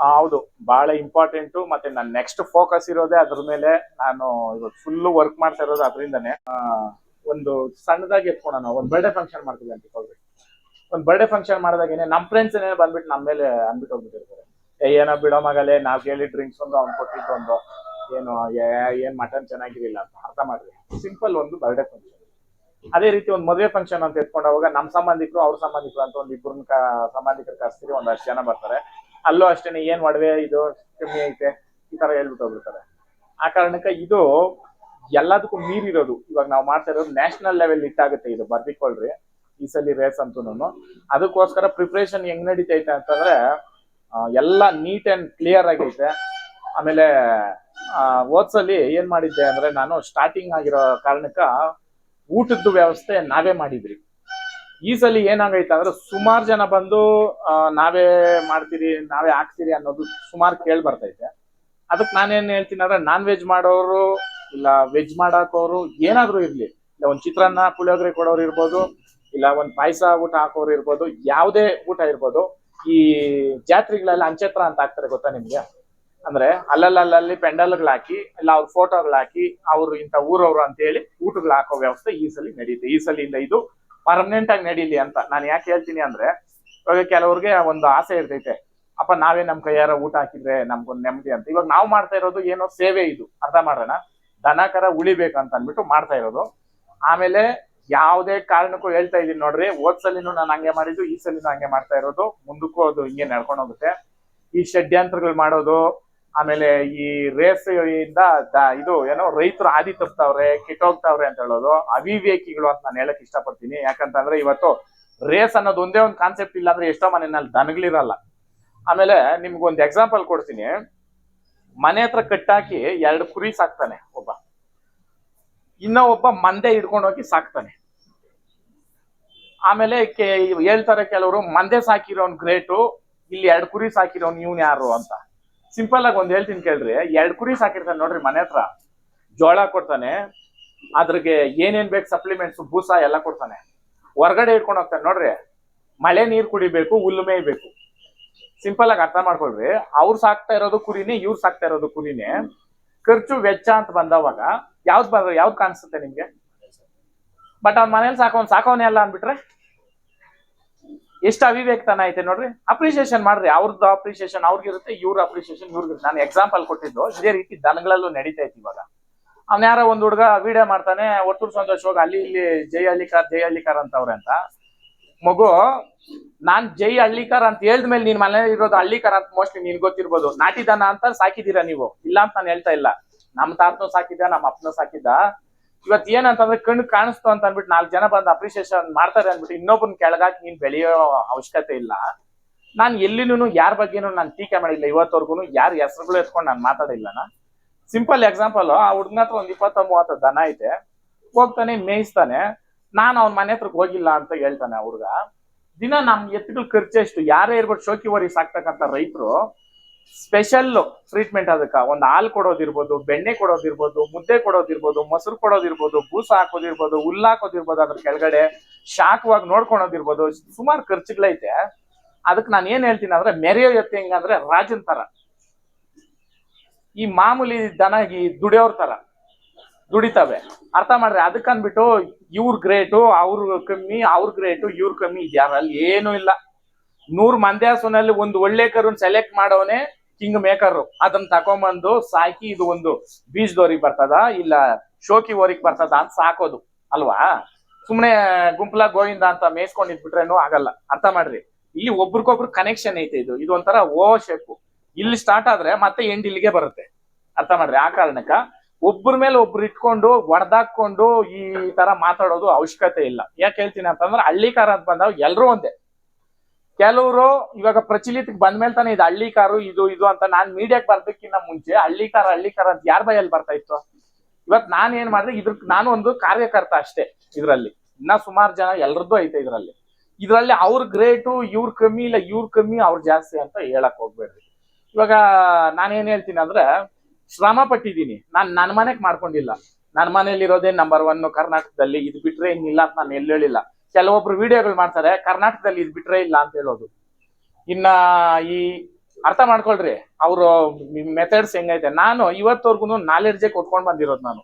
ಹೌದು. ಬಹಳ ಇಂಪಾರ್ಟೆಂಟ್ ಮತ್ತೆ ನನ್ನ ನೆಕ್ಸ್ಟ್ ಫೋಕಸ್ ಇರೋದೇ ಅದ್ರ ಮೇಲೆ ನಾನು ಇವತ್ತು ಫುಲ್ ವರ್ಕ್ ಮಾಡ್ತಾ ಇರೋದು ಅದರಿಂದನೇ. ಒಂದು ಸಣ್ಣದಾಗಿ ಎತ್ಕೊಳೋಣ ಒಂದು ಬರ್ಡೇ ಫಂಕ್ಷನ್ ಮಾಡ್ತೀವಿ ಅಂತ ಇಟ್ಕೊಳ್ರಿ ಒಂದು ಬರ್ಡೇ ಫಂಕ್ಷನ್ ಮಾಡಿದಾಗೇನೆ ನಮ್ಮ ಫ್ರೆಂಡ್ಸ್ ಏನೇ ಬಂದ್ಬಿಟ್ಟು ನಮ್ಮ ಮೇಲೆ ಅಂದ್ಬಿಟ್ಟು ಹೋಗ್ಬಿಟ್ಟಿರ್ತಾರೆ. ಏನೋ ಬಿಡೋ ಮಗಲೇ ನಾವ್ ಕೇಳಿ ಡ್ರಿಂಕ್ಸ್ ಒಂದು ಅವ್ನು ಕೊಟ್ಟಿದ್ದು ಒಂದು. ಏನು ಏನ್ ಮಟನ್ ಚೆನ್ನಾಗಿರಲಿಲ್ಲ ಅಂತ ಅರ್ಥ ಮಾಡ್ರಿ. ಸಿಂಪಲ್ ಒಂದು ಬರ್ಡೇ ಫಂಕ್ಷನ್ ಅದೇ ರೀತಿ ಒಂದು ಮದುವೆ ಫಂಕ್ಷನ್ ಅಂತ ಎತ್ಕೊಂಡಾಗ ನಮ್ಮ ಸಂಬಂಧಿಕರು, ಅವ್ರ ಸಂಬಂಧಿಕರು ಅಂತ ಒಂದು ಇಬ್ಬರನ್ನ ಸಂಬಂಧಿಕರು ಕರ್ಸ್ತೀರಿ ಒಂದಷ್ಟು ಜನ ಬರ್ತಾರೆ. ಅಲ್ಲೂ ಅಷ್ಟೇನೆ ಏನ್ ಒಡವೆ ಇದು ಕಮ್ಮಿ ಐತೆ. ಈ ತರ ಹೇಳ್ಬಿಟ್ಟು ಹೋಗ್ಬಿಡ್ತಾರೆ. ಆ ಕಾರಣಕ್ಕೆ ಇದು ಎಲ್ಲದಕ್ಕೂ ಮೀರಿರೋದು. ಇವಾಗ ನಾವು ಮಾಡ್ತಾ ಇರೋದು ನ್ಯಾಷನಲ್ ಲೆವೆಲ್ ಇಟ್ಟಾಗುತ್ತೆ ಇದು ಬರ್ದಿಕೊಳ್ರಿ. ಈ ಸಲ ರೇಸ್ ಅಂತೂ ಅದಕ್ಕೋಸ್ಕರ ಪ್ರಿಪ್ರೇಷನ್ ಹೆಂಗ್ ನಡೀತೈತೆ ಅಂತಂದ್ರೆ ಎಲ್ಲ ನೀಟ್ ಅಂಡ್ ಕ್ಲಿಯರ್ ಆಗೈತೆ. ಆಮೇಲೆ ಆ, ಹೋದ್ಸಲಿ ಏನ್ ಮಾಡಿದ್ದೆ ಅಂದ್ರೆ ನಾನು ಸ್ಟಾರ್ಟಿಂಗ್ ಆಗಿರೋ ಕಾರಣಕ್ಕ ಊಟದ ವ್ಯವಸ್ಥೆ ನಾವೇ ಮಾಡಿದ್ರಿ ಈ ಸಲ ಏನಾಗೈತೆ ಅಂದ್ರೆ ಸುಮಾರು ಜನ ಬಂದು ನಾವೇ ಮಾಡ್ತೀರಿ, ನಾವೇ ಹಾಕ್ತೀರಿ ಅನ್ನೋದು ಸುಮಾರು ಕೇಳಿ ಬರ್ತೈತೆ. ಅದಕ್ಕೆ ನಾನೇನ್ ಹೇಳ್ತೀನಿ ಅಂದ್ರೆ ನಾನ್ ವೆಜ್ ಮಾಡೋರು ಇಲ್ಲ ವೆಜ್ ಮಾಡಾಕೋರು ಏನಾದರೂ ಇರ್ಲಿ. ಇಲ್ಲ ಒಂದ್ ಚಿತ್ರಾನ್ನ ಪುಳಿಯೋಗರೆ ಕೊಡೋರು ಇರ್ಬೋದು, ಇಲ್ಲ ಒಂದ್ ಪಾಯಸ ಊಟ ಹಾಕೋರು ಇರ್ಬೋದು, ಯಾವುದೇ ಊಟ ಇರ್ಬೋದು. ಈ ಜಾತ್ರೆಗಳೆಲ್ಲ ಅಂಚತ್ರ ಅಂತ ಆಗ್ತಾರೆ ಗೊತ್ತಾ ನಿಮ್ಗೆ? ಅಂದ್ರೆ ಅಲ್ಲಲ್ಲಲ್ಲಿ ಪೆಂಡಲ್ಗಳು ಹಾಕಿ, ಇಲ್ಲ ಅವ್ರ ಫೋಟೋಗಳು ಹಾಕಿ, ಅವ್ರು ಇಂಥ ಊರವ್ರು ಅಂತ ಹೇಳಿ ಊಟಗಳು ಹಾಕೋ ವ್ಯವಸ್ಥೆ ಈ ಸಲ ನಡೀತೆ. ಈ ಸಲಿಂದ ಇದು ಪರ್ಮನೆಂಟ್ ಆಗಿ ನಡೀಲಿ ಅಂತ. ನಾನು ಯಾಕೆ ಹೇಳ್ತೀನಿ ಅಂದ್ರೆ, ಇವಾಗ ಕೆಲವ್ರಿಗೆ ಒಂದು ಆಸೆ ಇರ್ತೈತೆ. ಅಪ್ಪ, ನಾವೇ ನಮ್ ಕೈಯಾರ ಊಟ ಹಾಕಿದ್ರೆ ನಮ್ಗೊಂದು ನೆಮ್ಮದಿ ಅಂತ. ಇವಾಗ ನಾವು ಮಾಡ್ತಾ ಇರೋದು ಏನೋ ಸೇವೆ ಇದು. ಅರ್ಥ ಮಾಡೋಣ ದನಕರ ಉಳಿಬೇಕಂತ ಅಂದ್ಬಿಟ್ಟು ಮಾಡ್ತಾ ಇರೋದು. ಆಮೇಲೆ ಯಾವುದೇ ಕಾರಣಕ್ಕೂ ಹೇಳ್ತಾ ಇದೀನಿ ನೋಡ್ರಿ, ಹೋದ್ ಸಲಿನೂ ನಾನು ಹಂಗೆ ಮಾಡಿದ್ದು, ಈ ಸಲಿನೂ ಹಂಗೆ ಮಾಡ್ತಾ ಇರೋದು. ಮುಂದಕ್ಕೂ ಅದು ಹಿಂಗೆ ನಡ್ಕೊಂಡು ಹೋಗುತ್ತೆ. ಈ ಷಡ್ಯಂತ್ರಗಳು ಮಾಡೋದು ಆಮೇಲೆ ಈ ರೇಸ್ ಇಂದ ಇದು ಏನೋ ರೈತರು ಹಾದಿ ತಪ್ತಾವ್ರೆ, ಕೆಟ್ಟೋಗ್ತಾವ್ರೆ ಅಂತ ಹೇಳೋದು. ಅವಿವೇಕಿಗಳು ಅಂತ ನಾನು ಹೇಳಕ್ ಇಷ್ಟಪಡ್ತೀನಿ. ಯಾಕಂತಂದ್ರೆ ಇವತ್ತು ರೇಸ್ ಅನ್ನೋದು ಒಂದೇ ಒಂದು ಕಾನ್ಸೆಪ್ಟ್ ಇಲ್ಲ ಅಂದ್ರೆ ಎಷ್ಟೋ ಮನೆಯಲ್ಲಿ ದನಗಳಿರಲ್ಲ. ಆಮೇಲೆ ನಿಮ್ಗೊಂದು ಎಕ್ಸಾಂಪಲ್ ಕೊಡ್ತೀನಿ. ಮನೆ ಹತ್ರ ಕಟ್ಟಾಕಿ ಎರಡು ಕುರಿ ಸಾಕ್ತಾನೆ ಒಬ್ಬ. ಇನ್ನ ಒಬ್ಬ ಮಂದೆ ಹಿಡ್ಕೊಂಡೋಗಿ ಸಾಕ್ತಾನೆ. ಆಮೇಲೆ ಹೇಳ್ತಾರೆ ಕೆಲವರು, ಮಂದೆ ಸಾಕಿರೋನ್ ಗ್ರೇಟು ಇಲ್ಲಿ ಎರಡು ಕುರಿ ಸಾಕಿರೋನ್ ಇವನ್ ಯಾರು ಅಂತ. ಸಿಂಪಲ್ ಆಗಿ ಒಂದ್ ಹೇಳ್ತೀನಿ ಕೇಳ್ರಿ. ಎರಡ್ ಕುರಿ ಸಾಕಿರ್ತಾನೆ ನೋಡ್ರಿ ಮನೆ ಹತ್ರ. ಜೋಳ ಕೊಡ್ತಾನೆ. ಅದ್ರಿಗೆ ಏನೇನ್ ಬೇಕು ಸಪ್ಲಿಮೆಂಟ್ಸ್ ಭೂಸ ಎಲ್ಲ ಕೊಡ್ತಾನೆ. ಹೊರಗಡೆ ಇಟ್ಕೊಂಡು ಹೋಗ್ತಾನೆ ನೋಡ್ರಿ. ಮಳೆ ನೀರ್ ಕುಡಿಬೇಕು ಹುಲ್ಲು ಮೇಯ್ಬೇಕು ಸಿಂಪಲ್ ಆಗಿ ಅರ್ಥ ಮಾಡ್ಕೊಳ್ರಿ. ಅವ್ರು ಸಾಕ್ತಾ ಇರೋದು ಕುರಿನೇ, ಇವ್ರು ಸಾಕ್ತಾ ಇರೋದು ಕುರಿನೇ. ಖರ್ಚು ವೆಚ್ಚ ಅಂತ ಬಂದವಾಗ ಯಾವ್ದು ಬಂದ ಯಾವ್ದು ಕಾಣಿಸುತ್ತೆ ನಿಮ್ಗೆ? ಬಟ್ ಅವ್ನ ಮನೇಲಿ ಸಾಕೋನ್ ಸಾಕೋನೇ ಅಲ್ಲ ಅನ್ಬಿಟ್ರೆ ಎಷ್ಟು ಅವಿವೇಕ್ತನ ಐತೆ ನೋಡ್ರಿ? ಅಪ್ರಿಸಿಯೇಷನ್ ಮಾಡ್ರಿ ಅವ್ರದ್ದು ಅಪ್ರಿಸಿಯೇಷನ್ ಅವ್ರಿಗಿರುತ್ತೆ, ಇವ್ರ ಅಪ್ರಿಸಿಯೇಷನ್ ಇವ್ರಿಗೆ ನಾನು ಎಕ್ಸಾಂಪಲ್ ಕೊಟ್ಟಿದ್ದು, ಇದೇ ರೀತಿ ದನಗಳಲ್ಲೂ ನಡೀತಾ ಇತ್ತು ಇವಾಗ. ಅವ್ನ ಯಾರೋ ಒಂದ್ ಹುಡುಗ ವಿಡಿಯೋ ಮಾಡ್ತಾನೆ ಒಟ್ಟೂರು ಹೋಗಿ, ಅಲ್ಲಿ ಇಲ್ಲಿ ಜೈ ಹಳ್ಳಿಕಾರ್ ಜೈ ಹಳ್ಳಿಕಾರ್ ಅಂತವ್ರೆ ಅಂತ. ಮಗು, ನಾನ್ ಜೈ ಹಳ್ಳಿಕಾರ್ ಅಂತ ಹೇಳ್ದ್ಮೇಲೆ ನೀನ್ ಮನೆ ಇರೋದು ಹಳ್ಳಿಕಾರ್ ಅಂತ ಮೋಸ್ಟ್ಲಿ ನಿನ್ ಗೊತ್ತಿರ್ಬೋದು. ನಾಟಿ ದನ ಅಂತ ಸಾಕಿದೀರಾ ನೀವು. ಇಲ್ಲ ಅಂತ ನಾನು ಹೇಳ್ತಾ ಇಲ್ಲ. ನಮ್ ತಾತನು ಸಾಕಿದ್ದ ನಮ್ಮ ಅಪ್ಪನ ಸಾಕಿದ್ದ ಇವತ್ ಏನಂತಂದ್ರೆ ಕಣ್ಣು ಕಾಣಿಸ್ತು ಅಂತ ಅನ್ಬಿಟ್ಟು ನಾಲ್ಕು ಜನ ಬಂದು ಅಪ್ರಿಸಿಯೇಷನ್ ಮಾಡ್ತಾರೆ ಅಂದ್ಬಿಟ್ಟು ಇನ್ನೊಬ್ಬನ ಕೆಳಗಾಕಿ ನೀನ್ ಬೆಳೆಯೋ ಅವಶ್ಯಕತೆ ಇಲ್ಲ. ನಾನ್ ಎಲ್ಲಿನೂ ಯಾರ ಬಗ್ಗೆನೂ ನಾನು ಟೀಕೆ ಮಾಡಿಲ್ಲ. ಇವತ್ತವರೆಗೂ ಯಾರು ಹೆಸರುಗಳು ಎತ್ಕೊಂಡು ನಾನು ಮಾತಾಡಿಲ್ಲ ನಾ. ಸಿಂಪಲ್ ಎಕ್ಸಾಂಪಲ್ ಆ ಹುಡುಗನ ಹತ್ರ ಒಂದ್ ಇಪ್ಪತ್ತ ಮೂವತ್ತು ದನ ಐತೆ. ಹೋಗ್ತಾನೆ, ಮೇಯಿಸ್ತಾನೆ. ನಾನು ಅವ್ನ ಮನೆ ಹತ್ರಕ್ಕೆ ಹೋಗಿಲ್ಲ ಅಂತ ಹೇಳ್ತಾನೆ ಹುಡುಗ. ದಿನ ನಮ್ ಎತ್ತುಗಳ ಖರ್ಚು ಎಷ್ಟು? ಯಾರೇ ಇರ್ಬೋದು, ಶೋಕಿ ವರಿ ಸಾಕ್ತಕ್ಕಂಥ ರೈತರು ಸ್ಪೆಷಲ್ ಟ್ರೀಟ್ಮೆಂಟ್ ಅದಕ್ಕ. ಒಂದ್ ಹಾಲು ಕೊಡೋದಿರ್ಬೋದು, ಬೆಣ್ಣೆ ಕೊಡೋದಿರ್ಬೋದು, ಮುದ್ದೆ ಕೊಡೋದಿರ್ಬೋದು, ಮೊಸರು ಕೊಡೋದಿರ್ಬೋದು, ಬೂಸ ಹಾಕೋದಿರ್ಬೋದು, ಹುಲ್ಲು ಹಾಕೋದಿರ್ಬೋದು ಅದ್ರ ಕೆಳಗಡೆ ಶಾಖವಾಗಿ ನೋಡ್ಕೊಳೋದಿರ್ಬೋದು. ಸುಮಾರು ಖರ್ಚುಗಳೈತೆ. ಅದಕ್ಕೆ ನಾನು ಏನ್ ಹೇಳ್ತೀನಿ ಅಂದ್ರೆ ಮೆರೆಯೋ ಎತ್ತೆ ಹೆಂಗಂದ್ರೆ ರಾಜನ್ ತರ. ಈ ಮಾಮೂಲಿ ದನ ಈ ದುಡಿಯೋರ್ ತರ ದುಡಿತವೆ. ಅರ್ಥ ಮಾಡ್ರಿ? ಅದಕ್ಕನ್ಬಿಟ್ಟು ಇವ್ರ ಗ್ರೇಟು ಅವ್ರ ಕಮ್ಮಿ, ಅವ್ರ ಗ್ರೇಟು ಇವ್ರ ಕಮ್ಮಿ ಇದ್ಯಾರಲ್ಲಿ ಏನೂ ಇಲ್ಲ. ನೂರ್ ಮಂದಿ ಹಸುನಲ್ಲಿ ಒಂದು ಒಳ್ಳೆ ಕರುನ್ ಸೆಲೆಕ್ಟ್ ಮಾಡೋನೆ ಕಿಂಗ್ ಮೇಕರ್ ಅದನ್ನ ತಕೊಂಬಂದು ಸಾಕಿ ಇದು ಒಂದು ಬೀಜದವ್ರಿಗೆ ಬರ್ತದ, ಇಲ್ಲ ಶೋಕಿ ಓರಿಗೆ ಬರ್ತದ ಅಂತ ಸಾಕೋದು, ಅಲ್ವಾ? ಸುಮ್ನೆ ಗುಂಪಲ ಗೋವಿಂದ ಅಂತ ಮೇಯ್ಸ್ಕೊಂಡು ಇದ್ಬಿಟ್ರೇನು ಆಗಲ್ಲ. ಅರ್ಥ ಮಾಡ್ರಿ? ಇಲ್ಲಿ ಒಬ್ರಿಗೊಬ್ರು ಕನೆಕ್ಷನ್ ಐತೆ ಇದು. ಇದು ಒಂಥರ ಓ ಶೇಪ್ ಇಲ್ಲಿ ಸ್ಟಾರ್ಟ್ ಆದ್ರೆ ಮತ್ತೆ ಎಂಡ್ ಇಲ್ಲಿಗೆ ಬರುತ್ತೆ. ಅರ್ಥ ಮಾಡ್ರಿ? ಆ ಕಾರಣಕ್ಕ ಒಬ್ಬರ ಮೇಲೆ ಒಬ್ರು ಇಟ್ಕೊಂಡು ಒಡ್ದಾಕೊಂಡು ಈ ತರ ಮಾತಾಡೋದು ಅವಶ್ಯಕತೆ ಇಲ್ಲ. ಯಾಕೆ ಹೇಳ್ತೀನಿ ಅಂತಂದ್ರೆ ಹಳ್ಳಿಕಾರ ಅಂತ ಬಂದಾಗ ಎಲ್ಲರೂ ಒಂದೇ. ಕೆಲವರು ಇವಾಗ ಪ್ರಚಲಿತಕ್ಕೆ ಬಂದ್ಮೇಲೆ ತಾನೇ ಇದು ಹಳ್ಳಿ ಕಾರು, ಇದು ಇದು ಅಂತ ನಾನ್ ಮೀಡಿಯಾಕ್ ಬರ್ದಕ್ಕಿಂತ ಮುಂಚೆ ಹಳ್ಳಿ ಕಾರ ಹಳ್ಳಿ ಕಾರ ಅಂತ ಯಾರ ಬೈಯಲ್ಲಿ ಬರ್ತಾ ಇತ್ತು? ಇವತ್ ನಾನ್ ಏನ್ ಮಾಡಿದೆ, ಇದ್ರ, ನಾನು ಒಂದು ಕಾರ್ಯಕರ್ತ ಅಷ್ಟೇ ಇದ್ರಲ್ಲಿ. ಇನ್ನ ಸುಮಾರು ಜನ ಎಲ್ರದ್ದು ಐತೆ ಇದ್ರಲ್ಲಿ. ಇದ್ರಲ್ಲಿ ಅವ್ರ ಗ್ರೇಟು ಇವ್ರ ಕಮ್ಮಿ ಇಲ್ಲ, ಇವ್ರ ಕಮ್ಮಿ, ಅವ್ರ ಜಾಸ್ತಿ ಅಂತ ಹೇಳಕ್ ಹೋಗ್ಬೇಡ್ರಿ. ಇವಾಗ ನಾನೇನ್ ಹೇಳ್ತೀನಿ ಅಂದ್ರೆ, ಶ್ರಮ ಪಟ್ಟಿದ್ದೀನಿ. ನಾನ್ ನನ್ನ ಮನೆಗ್ ಮಾಡ್ಕೊಂಡಿಲ್ಲ. ನನ್ನ ಮನೇಲಿ ಇರೋದೇ ನಂಬರ್ ಒನ್ ಕರ್ನಾಟಕದಲ್ಲಿ, ಇದು ಬಿಟ್ರೆ ಇನ್ನಿಲ್ಲ ಅಂತ ನಾನು ಎಲ್ಲಿ ಹೇಳಿಲ್ಲ. ಕೆಲವೊಬ್ರು ವಿಡಿಯೋಗಳು ಮಾಡ್ತಾರೆ, ಕರ್ನಾಟಕದಲ್ಲಿ ಇದು ಬಿಟ್ರೆ ಇಲ್ಲ ಅಂತ ಹೇಳೋದು. ಇನ್ನ ಈ ಅರ್ಥ ಮಾಡ್ಕೊಳ್ರಿ, ಅವರು ಮೆಥಡ್ಸ್ ಹೆಂಗೈತೆ. ನಾನು ಇವತ್ತವರೆಗೂ ನಾಲೆಡ್ಜೇ ಕೊಟ್ಕೊಂಡು ಬಂದಿರೋದು ನಾನು.